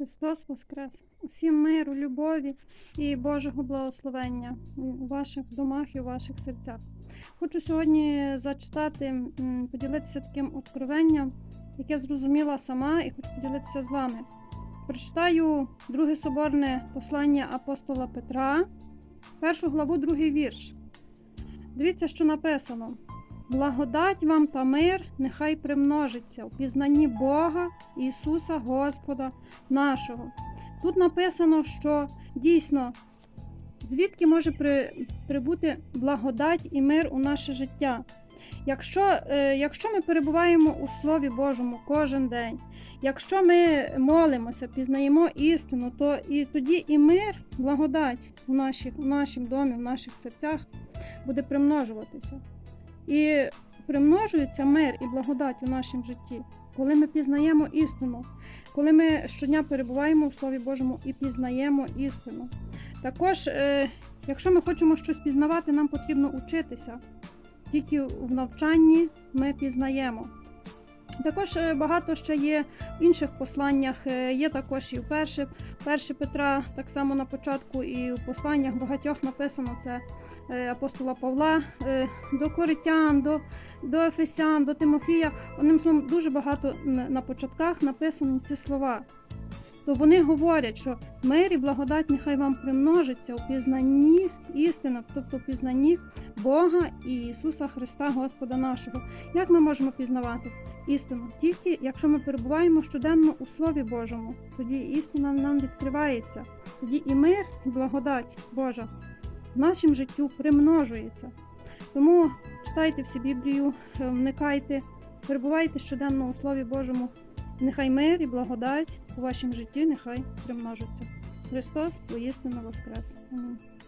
Христос Воскрес! Усім миру, любові і Божого благословення у ваших домах і у ваших серцях. Хочу сьогодні зачитати, поділитися таким откровенням, яке зрозуміла сама, і хочу поділитися з вами. Прочитаю друге соборне послання апостола Петра, першу главу, другий вірш. Дивіться, що написано: Благодать вам та мир нехай примножиться у пізнанні Бога Ісуса Господа нашого. Тут написано, що дійсно звідки може при, прибути благодать і мир у наше життя. Якщо, е, якщо ми перебуваємо у Слові Божому кожен день, якщо ми молимося, пізнаємо істину, то і тоді і мир, благодать у, наших, у нашому домі, в наших серцях буде примножуватися. І примножується мир і благодать у нашому житті, коли ми пізнаємо істину, коли ми щодня перебуваємо в Слові Божому і пізнаємо істину. Також, е, якщо ми хочемо щось пізнавати, нам потрібно учитися. Тільки в навчанні ми пізнаємо. Також е, багато ще є в інших посланнях, е, є також і в перше, перше Петра, так само на початку, і в посланнях багатьох написано це е, апостола Павла до Коритян, до, до Ефесян, до Тимофія. Одним словом, дуже багато на початках написано ці слова. То вони говорять, що мир і благодать нехай вам примножиться у пізнанні істини, тобто у пізнанні Бога і Ісуса Христа, Господа нашого. Як ми можемо пізнавати істину? Тільки якщо ми перебуваємо щоденно у Слові Божому, тоді істина нам відкривається, тоді і мир, і благодать Божа в нашому життю примножується. Тому читайте всі Біблію, е, вникайте, перебувайте щоденно у Слові Божому. Нехай мир і благодать у вашому житті нехай примножиться. Христос воістину воскрес. Амінь.